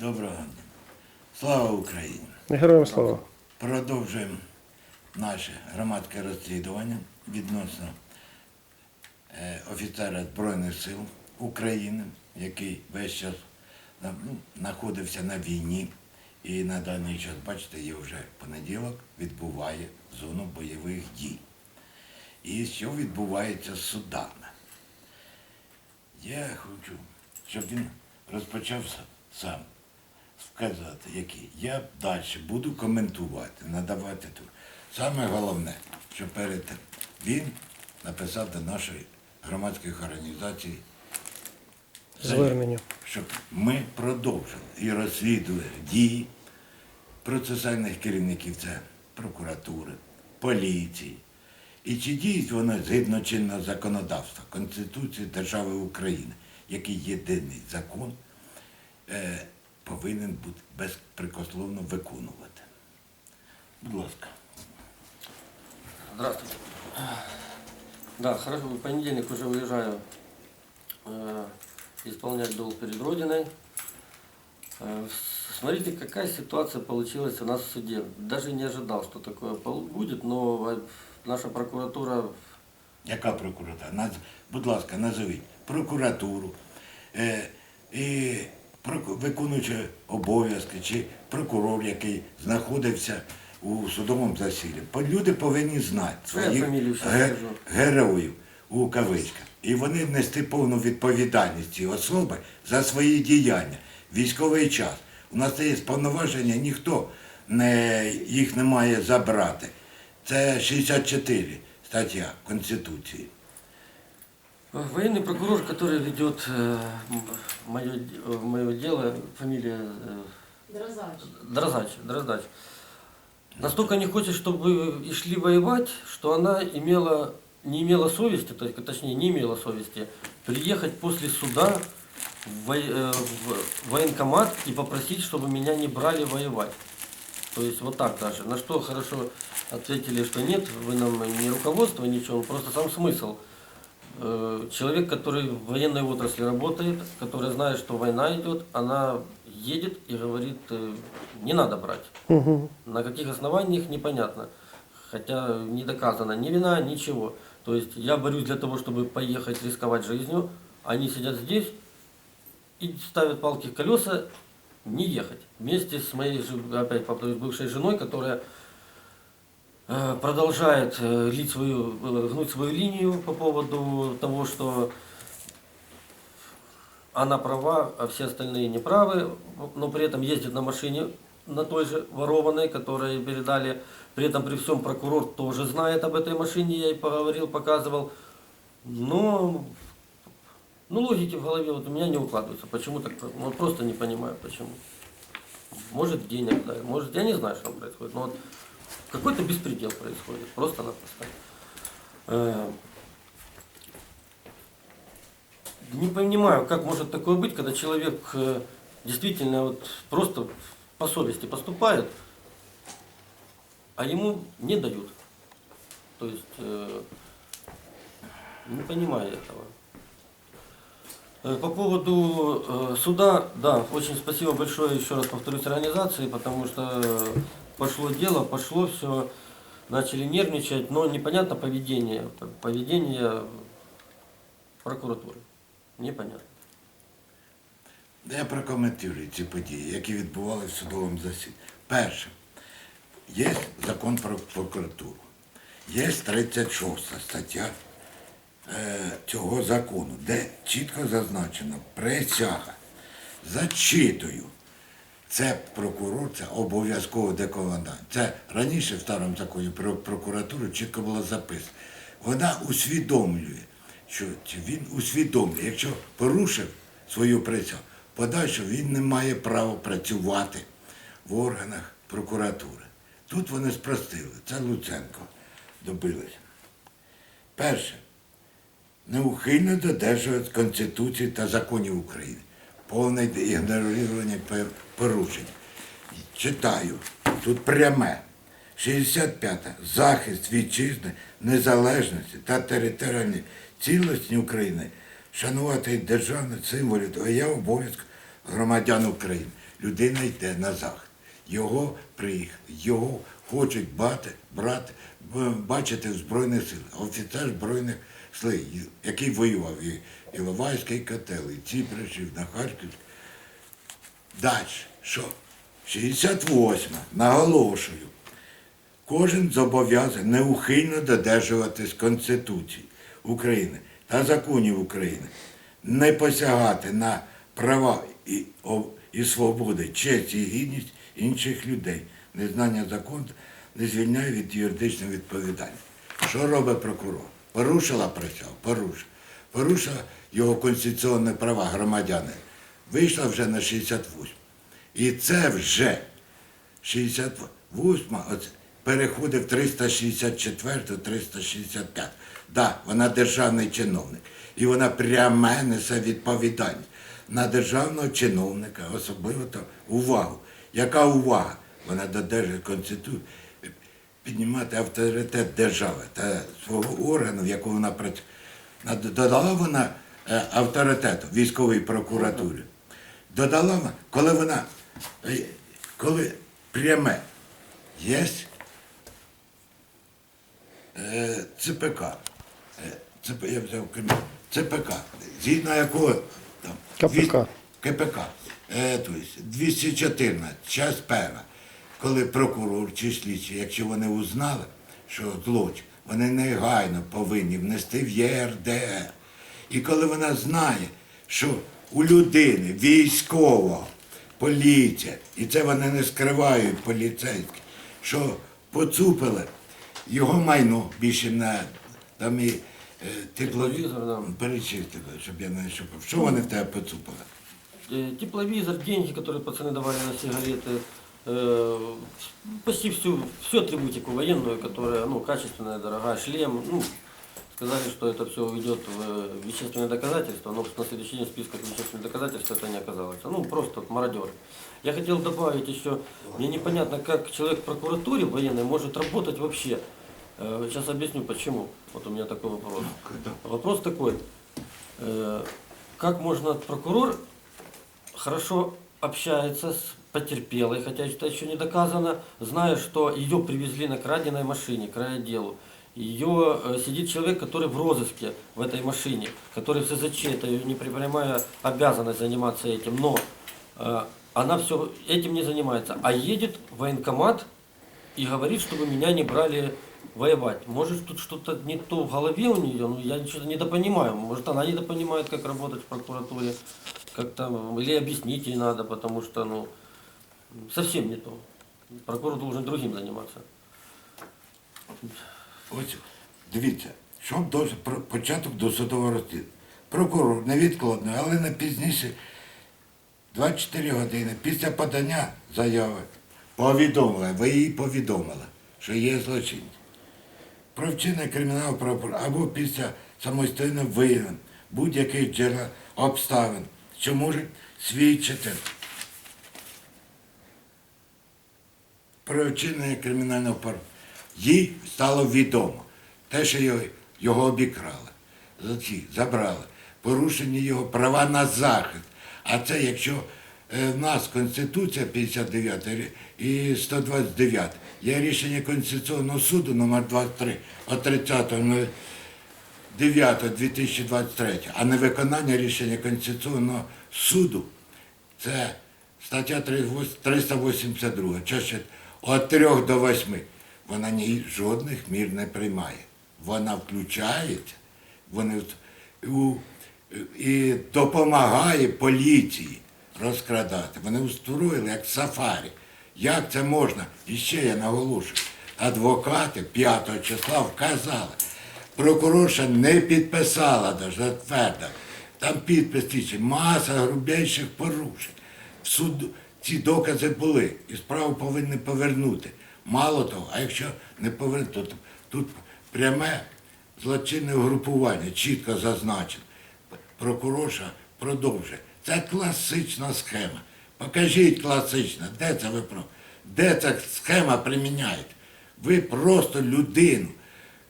Доброго дня. Слава Україні! Героям слава. Продовжуємо наше громадське розслідування відносно е, офіцера Збройних сил України, який весь час ну, знаходився на війні. І на даний час, бачите, є вже понеділок, відбуває зону бойових дій. І що відбувається з судами? Я хочу, щоб він розпочав са- сам сказати, які. Я далі буду коментувати, надавати тут. Саме головне, що перед тим він написав до нашої громадських організацій, Звернення. щоб ми продовжили і розслідували дії процесуальних керівників, це прокуратури, поліції. І чи діють вони згідно чинного законодавства, Конституції Держави України, який єдиний закон е, повинен бути безпрекословно виконувати. Будь ласка. Здравствуйте. Да, хорошо, в понедельник уже уезжаю э, исполнять долг перед Родиной. Э, смотрите, какая ситуация получилась у нас в суде. Даже не ожидал, что такое будет, но э, наша прокуратура Яка прокуратура? Наз... Будь ласка, назовіть прокуратуру е, і проку... виконуючи обов'язки, чи прокурор, який знаходився у судовому засіданні. Люди повинні знати своїх ге- героїв у кавичках. І вони нести повну відповідальність ці особи за свої діяння. Військовий час. У нас є повноваження, ніхто не, їх не має забрати. Це 64 стаття Конституції. Э, Военный прокурор, который ведет мое, мое дело, фамилия э, Дрозач. Дрозач, Дроздач. Настолько не хочет, чтобы и шли воевать, что она имела, не имела совести, то есть, точнее, не имела совести, приехать после суда в, э, в военкомат и попросить, чтобы меня не брали воевать. То есть вот так даже. На что хорошо ответили, что нет, вы нам не руководство, ничего, просто сам смысл. Э, Человек, который в военной отрасли работает, который знает, что война идет, она едет и говорит, э, не надо брать. Угу. На каких основаниях непонятно. Хотя не доказано ни вина, ничего. То есть я борюсь для того, чтобы поехать рисковать жизнью. Они сидят здесь и ставят палки в колеса не ехать. Вместе с моей, опять повторюсь, бывшей женой, которая продолжает э, лить свою, э, гнуть свою линию по поводу того, что она права, а все остальные неправы, но при этом ездит на машине на той же ворованной, которой передали. При этом при всем прокурор тоже знает об этой машине, я ей поговорил, показывал. Но ну, логики в голове вот у меня не укладываются. Почему так? Вот просто не понимаю, почему. Может, денег, да, может, я не знаю, что происходит. Но вот какой-то беспредел происходит, просто-напросто. Э, Не понимаю, как может такое быть, когда человек э, действительно вот просто по совести поступает, а ему не дают. То есть э, не понимаю этого. По поводу суда, да, очень спасибо большое, еще раз повторюсь, организации, потому что пошло дело, пошло все, начали нервничать, но непонятно поведение, поведение прокуратуры. Непонятно. Я прокоментую ці події, які відбувалися в судовому засіданні. Перше, є закон про прокуратуру, є 36 стаття е, цього закону, де чітко зазначено присяга. Зачитую. Це прокурор, це обов'язково декомандant. Це раніше в старому законі про прокуратуру чітко було записано. Вона усвідомлює, що він усвідомлює, якщо порушив свою присягу, подальше він не має права працювати в органах прокуратури. Тут вони спростили. Це Луценко добилися. Перше неухильно додержують Конституції та законів України. Повне ігнорування порушень. Читаю, тут пряме. 65. Захист вітчизни, незалежності та територіальної цілісності України, шанувати державні символи та є обов'язок громадян України. людина йде на захід. Його приїхали, його хочуть бати, брати, бачити в Збройних силах. Офіцер Збройних сил, який воював і Іловайський котел, і ці прийшов на Харків. Далі, що? 68, наголошую. Кожен зобов'язаний неухильно додержуватись Конституції України та законів України, не посягати на права і, і свободи, честь і гідність інших людей. Незнання закону не звільняє від юридичної відповідальності. Що робить прокурор? Порушила присягу? Порушила. Порушила його конституційні права громадяни. Вийшла вже на 68. І це вже 68 оце, переходить в 364, 365. Да, вона державний чиновник. І вона пряме несе відповідальність на державного чиновника, особливо там увагу. Яка увага? Вона додержує Конституцію, піднімати авторитет держави та свого органу, в якому вона працює. Додала вона е, авторитету військовій прокуратурі. Додала вона, коли вона, е, коли пряме є е, ЦПК, ЦП, я взяв ЦПК, згідно якого там, КПК. КПК, е, то 214, час перша, коли прокурор чи слідчий, якщо вони узнали, що злочин, вони негайно повинні внести в ЄРДР. І коли вона знає, що у людини військового поліція, і це вони не скривають поліцейські, що поцупили його майно більше на там і е, тепловізор, Тепловізор, да. перечистили, щоб я не шукав. Що вони в тебе поцупили? Э, Тепловизор, деньги, которые пацаны давали на сигареты, э, почти всю, всю атрибутику военную, которая ну, качественная, дорогая, шлем. Ну, сказали, что это все уйдет в э, вещественные доказательства, но на следующий день в списках вещественных доказательств это не оказалось. Ну, просто вот мародеры. Я хотел добавить еще, мне непонятно, как человек в прокуратуре военной может работать вообще. Э, Сейчас объясню, почему. Вот у меня такой вопрос. Вопрос такой. Э, Как можно прокурор хорошо общается с потерпелой, хотя это еще не доказано, зная, что ее привезли на краденой машине к райотделу. Ее э, сидит человек, который в розыске в этой машине, который в СЗЧ, это ее непринимая обязанность заниматься этим, но э, она все этим не занимается, а едет в военкомат и говорит, чтобы меня не брали воевать. Может, тут что-то не то в голове у нее, ну я что-то недопонимаю. Может, она недопонимает, как работать в прокуратуре, как там, или объяснить ей надо, потому что, ну, совсем не то. Прокурор должен другим заниматься. Ось дивіться, що дуже про початок досудового розслідування. Прокурор невідкладно, але не пізніше 24 години після подання заяви повідомила, ви їй повідомили, що є злочинці. Про вчинення кримінального правопорушення або після самостійно виявлень будь-яких джерел обставин, що можуть свідчити про вчинення кримінального порушення. Їй стало відомо те, що його, його обікрали, забрали, порушені його права на захист. А це якщо е, в нас Конституція 59 і 129, є рішення Конституційного суду номер 23 от 30 9.2023, а невиконання рішення Конституційного суду це стаття 382, частина від 3 до 8. Вона ні жодних мір не приймає. Вона включається вони, і допомагає поліції розкрадати. Вони устроїли як сафарі. Як це можна? І ще я наголошую, адвокати 5 числа вказали, прокурорша не підписала, навіть затвердила. Там підпис тисячі, маса грубейших порушень. В суд ці докази були, і справу повинні повернути. Мало того, а якщо не повернути, то тут пряме злочинне угрупування, чітко зазначено. Прокурорша продовжує. Це класична схема. Покажіть класично, де це ви про де ця схема приміняєте? Ви просто людину,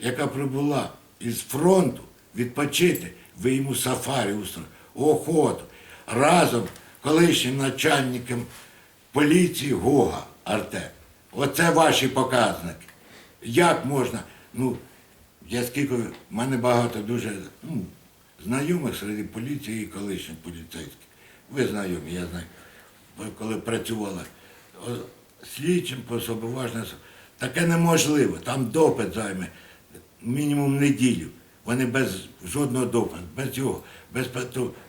яка прибула із фронту відпочити, ви йому сафарі устроїли, охоту. Разом колишнім начальником поліції Гога Артем. Оце ваші показники. Як можна? Ну, я скільки, в мене багато дуже ну, знайомих серед поліції і колишніх поліцейських. Ви знайомі, я знаю. Коли працювала слідчим по особоважне, таке неможливо. Там допит займе мінімум неділю. Вони без жодного допиту, без цього, без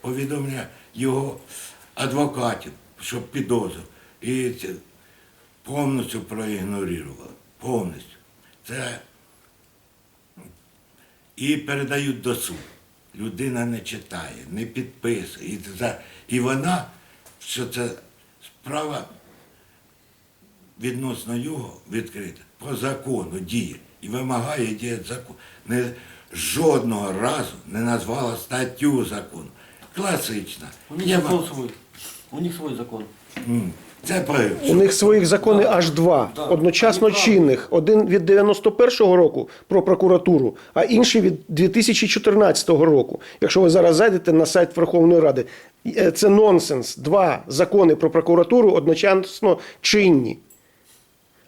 повідомлення його адвокатів, щоб підозру. І це повністю проігнорували. Повністю. Це і передають до суду. Людина не читає, не підписує. І, за, і вона, що це справа відносно його відкрита, по закону діє і вимагає діяти закон. Не, жодного разу не назвала статтю закону. Класична. У них Я свой. У них свой закон. М, Це У них своїх закони аж два, одночасно чинних. Один від 91-го року про прокуратуру, а інший від 2014 року. Якщо ви зараз зайдете на сайт Верховної Ради, е, це нонсенс. Два закони про прокуратуру одночасно чинні.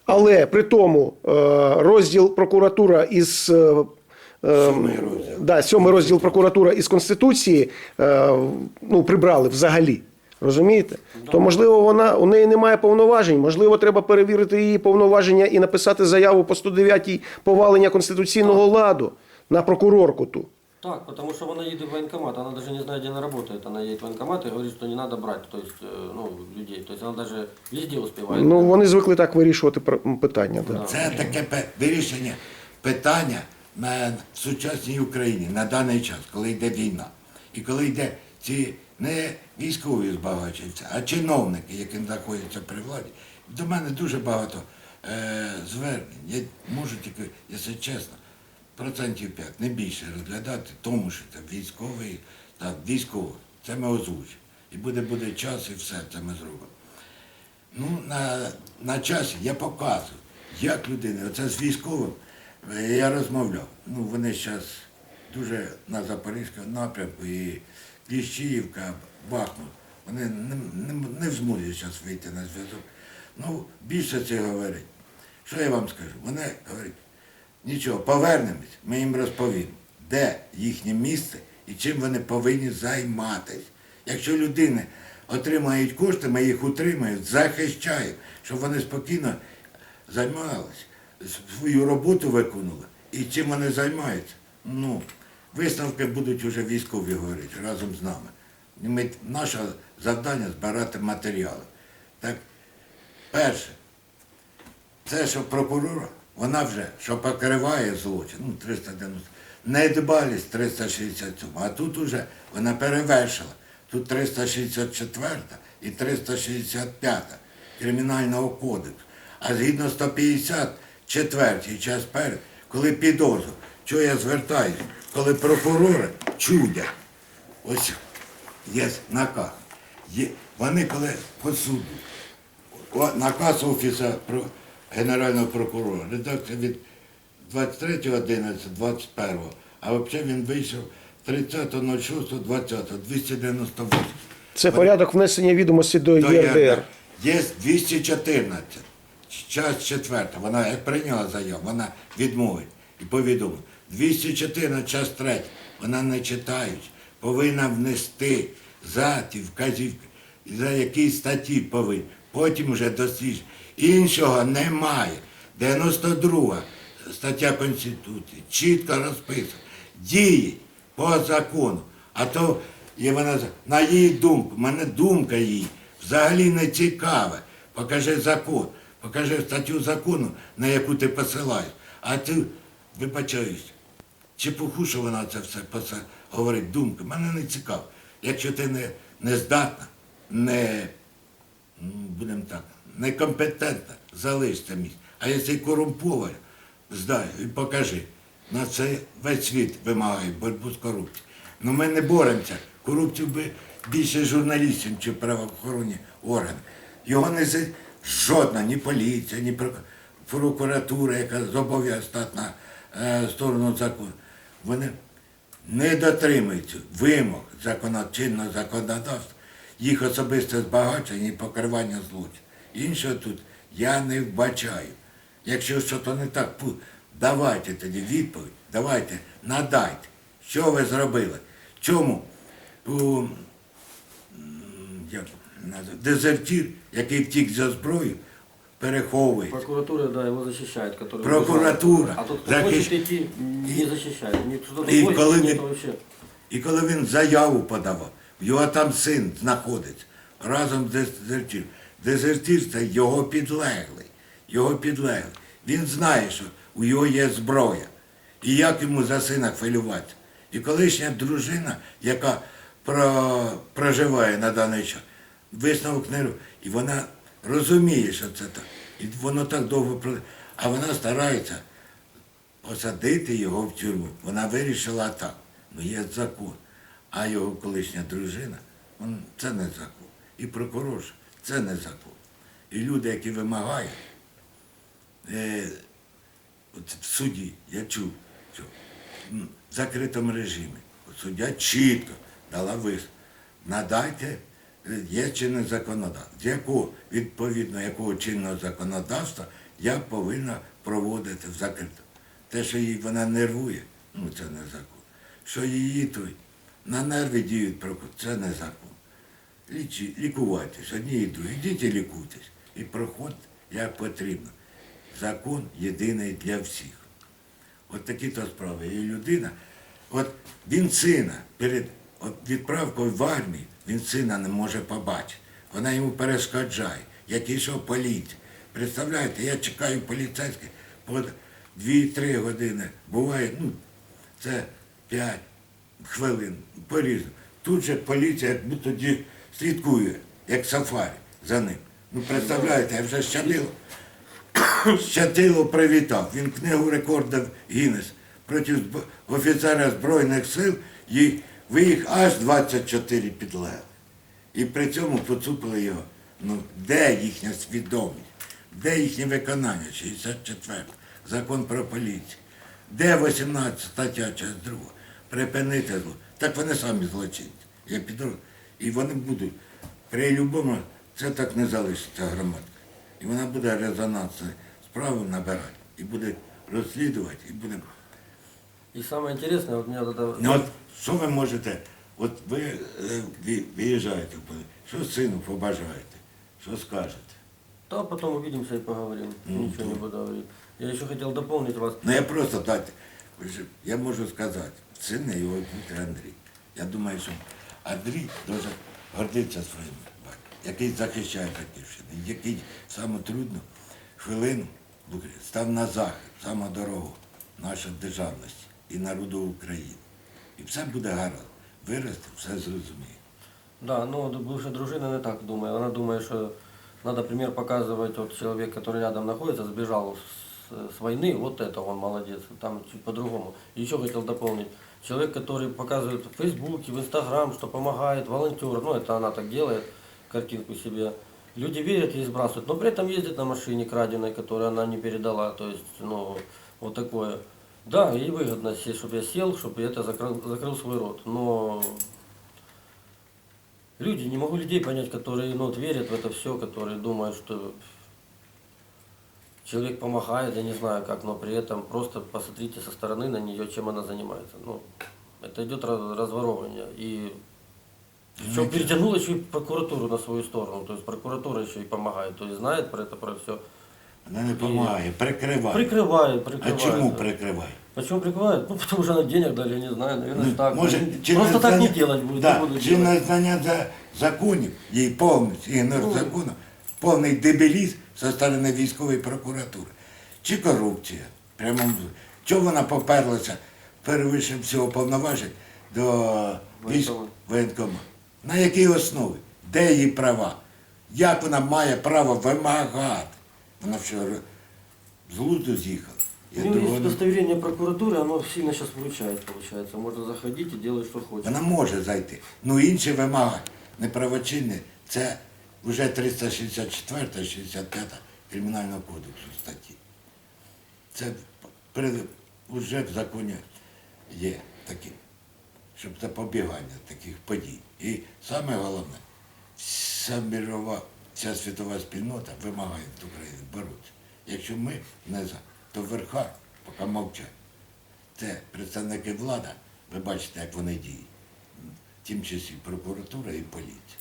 Але при тому е, розділ прокуратура із е, Сьомий розділ. Да, сьомий розділ прокуратура із Конституції ну, прибрали взагалі. Розумієте? То можливо, вона у неї немає повноважень. Можливо, треба перевірити її повноваження і написати заяву по 109 повалення конституційного ладу на прокурорку ту. Так, потому что она едет в военкомат, она даже не знает, где она работает. Она едет в военкомат и говорит, что не надо брать, то есть, э, ну, людей. То есть она даже везде успевает. Ну вони звикли так вирішувати пр- питання. Да. Це таке пе- вирішення питання на сучасній Україні на даний час, коли йде війна. І коли йде ці не військові збагачуються, а чиновники, які знаходяться при владі. До мене дуже багато е, звернень. Я можу тільки, якщо чесно, процентів 5, не більше розглядати, тому що це військовий та військовий. Це ми озвучимо. І буде буде час, і все це ми зробимо. Ну, на, на часі я показую, як людина, оце з військовим е, я розмовляв. Ну, вони зараз дуже на Запорізькому напрямку і Кліщіївка, Бахмут. Вони не, не, не в змозі зараз вийти на зв'язок. Ну, більше це говорить. Що я вам скажу? Вони говорять, нічого, повернемось, ми їм розповімо, де їхнє місце і чим вони повинні займатися. Якщо людини отримають кошти, ми їх утримаємо, захищаємо, щоб вони спокійно займалися, свою роботу виконували. І чим вони займаються? Ну, висновки будуть вже військові говорити разом з нами. Ми, наше завдання збирати матеріали. Так, перше, це, що прокурор, вона вже, що покриває злочин, ну, 390, недбалість 367, а тут уже вона перевершила. Тут 364 і 365 Кримінального кодексу. А згідно 154 час перед, коли підозру, що я звертаюся, коли прокурори чудять, ось є наказ. Є, вони коли по суду, наказ Офісу про, Генерального прокурора, редакція від 23.11.21, а взагалі він вийшов 30.06.20, 298. Це порядок внесення відомості до До ЄРДР. Є 214, час четверта, вона як прийняла заяву, вона відмовить і повідомила. 214, час третій, вона не читаючи, повинна внести за ті вказівки, за які статті повинні. Потім вже дослідження. Іншого немає. 92 стаття Конституції чітко розписана. Діє по закону. А то є вона на її думку, мене думка її взагалі не цікава. Покажи закон, покажи статтю закону, на яку ти посилаєш. А ти, вибачаюсь, чепуху, що вона це все говорить, думка, мене не цікаво. Якщо ти не, не здатна, не, будемо так, некомпетентна, залиш це місце. А якщо корумпована, здай і покажи. На це весь світ вимагає боротьбу з корупцією. Ну ми не боремося. Корупцію би більше журналістів чи правоохоронні органи. Його не жодна, ні поліція, ні прокуратура, яка зобов'язана сторону закону. Вони не дотримуються вимог закона, законодавства, їх особисте збагачення і покривання злочин. Іншого тут я не вбачаю. Якщо щось не так, давайте тоді відповідь, давайте, надайте, що ви зробили. Чому у, як, дезертір, який втік за зброю, переховує. Прокуратура, да, защищает. Который Прокуратура А защищ- хочет идти, не. Никто И другой коли він- І коли він заяву подавав, його там син знаходиться разом з дезертиром. Дезертир це його підлеглий, його підлеглий. Він знає, що у його є зброя. І як йому за сина хвилюватися. І колишня дружина, яка про, проживає на даний час, висновок не робить. І вона розуміє, що це так. І воно так довго. А вона старається посадити його в тюрму. Вона вирішила так. Ну є закон. А його колишня дружина, це не закон. І прокурор, це не закон. І люди, які вимагають, е, от в суді, я чув, що в закритому режимі суддя чітко дала висновок. Надайте, є чинне законодавство. Якого, відповідно якого чинного законодавства я повинна проводити в закритому. Те, що її вона нервує, ну це не закон. Що її той на нерви діють прокур, це не закон. Лічі, лікувайтесь, одні і другі. Йдіть і лікуйтесь. І проходьте, як потрібно. Закон єдиний для всіх. От такі то справи. І людина, от він сина перед відправкою в армію, він сина не може побачити. Вона йому перешкоджає, як ішов поліція. Представляєте, я чекаю поліцейських по 2-3 години. Буває, ну, це 5 хвилин, по-різному. Тут же поліція як будто ді- слідкує, як сафарі за ним. Ну, представляєте, я вже щадило. Щатило привітав. Він книгу рекордів Гіннес проти офіцера Збройних сил їй виїх аж 24 підлегли. І при цьому поцупили його. Ну, де їхня свідомість? Де їхнє виконання? 64 закон про поліцію. Де 18 стаття, час 2? Припинити зло. Так вони самі злочинці. Я піду. І вони будуть. При любому це так не залишиться громадка. І вона буде резонансну справу набирати. І буде розслідувати, і буде. И самое интересное, вот меня вот. Ну, що ви можете? От ви е, виїжджаєте, що сину побажаєте? Що скажете? Да, потом увидимся и поговорим. Ничего не буду говорить. Я еще хотел дополнить вас. Ну я просто дайте. Я можу сказати, син його бути Андрій. Я думаю, що Андрій дуже гордиться своїм батьком, який захищає батьківщину, який в саму трудну хвилину став на захист, саме дорогу нашої державності і народу України. І все буде гаразд. Виросте, все зрозуміє. Да, ну вот бывшая дружина не так думает. Она думает, что надо пример показывать. Вот человек, который рядом находится, сбежал с, с войны, вот это он молодец. Там чуть по-другому. Еще хотел дополнить. Человек, который показывает в Фейсбуке, в Инстаграм, что помогает, волонтер, ну это она так делает, картинку себе. Люди верят и сбрасывают, но при этом ездит на машине краденой, которую она не передала. То есть, ну, вот такое. Да, ей выгодно, чтобы я сел, чтобы это закрыл, закрыл свой рот. Но люди, не могу людей понять, которые ну, вот, верят в это все, которые думают, что человек помогает, я не знаю как, но при этом просто посмотрите со стороны на нее, чем она занимается. Ну, это идет раз- разворовывание. И еще Знаете, перетянул еще и прокуратуру на свою сторону. То есть прокуратура еще и помогает. То есть знает про это, про все. Вона не допомагає, прикриває. Прикрывает, А прикрывает. чому да. прикриває? Почему прикрывают? Ну, потому что она денег дали, я не знаю, наверное, Ну, так. може, Ну, чи Просто так не знання- делать будет, Да, не буду чи делать. незнання за законів, їй повністю ігнор Ну. закону, повний дебілізм зі сторони військової прокуратури. Чи корупція? Прямо чого вона поперлася перевише всього повноважень до військ Воєнкома. воєнкома? На якій основі? Де її права? Як вона має право вимагати? Вона що з глузду з'їхала. Я У него другого есть удостоверение прокуратуры, оно сильно сейчас выручает, получается. Можно заходить и делать, что хочешь. Вона може зайти. Ну інші вимаги неправочинні, це вже 364 65 Кримінального кодексу статті. Це при- вже в законі є такі, щоб запобігання таких подій. І саме головне, вся мірова, вся світова спільнота вимагає від України боротися. Якщо ми не за, то верха поки мовчать. Це представники влади, ви бачите, як вони діють. В тім часі прокуратура і поліція.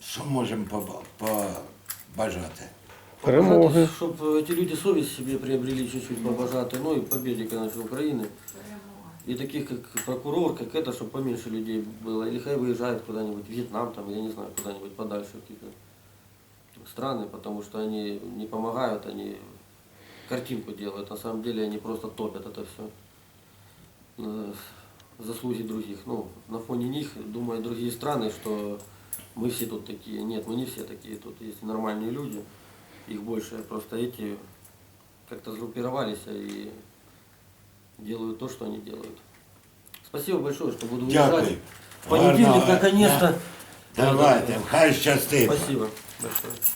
Що можемо поба- побажати? Перемоги. Чтобы эти люди совесть себе приобрели чуть-чуть побожаты, ну и победе, конечно, Украины. И таких, как прокурор, как это, чтобы поменьше людей было. Или хай выезжают куда-нибудь, в Вьетнам, там, я не знаю, куда-нибудь подальше, какие-то страны, потому что они не помогают, они картинку делают. На самом деле они просто топят это все. Заслуги других. Ну, на фоне них думают другие страны, что мы все тут такие. Нет, мы не все такие. Тут есть нормальные люди. Их больше. Просто эти как-то сгруппировались и делают то, что они делают. Спасибо большое, что буду уезжать. Дякую. В понедельник, Гарного наконец-то. дня. Давайте, хай щастить. Спасибо большое.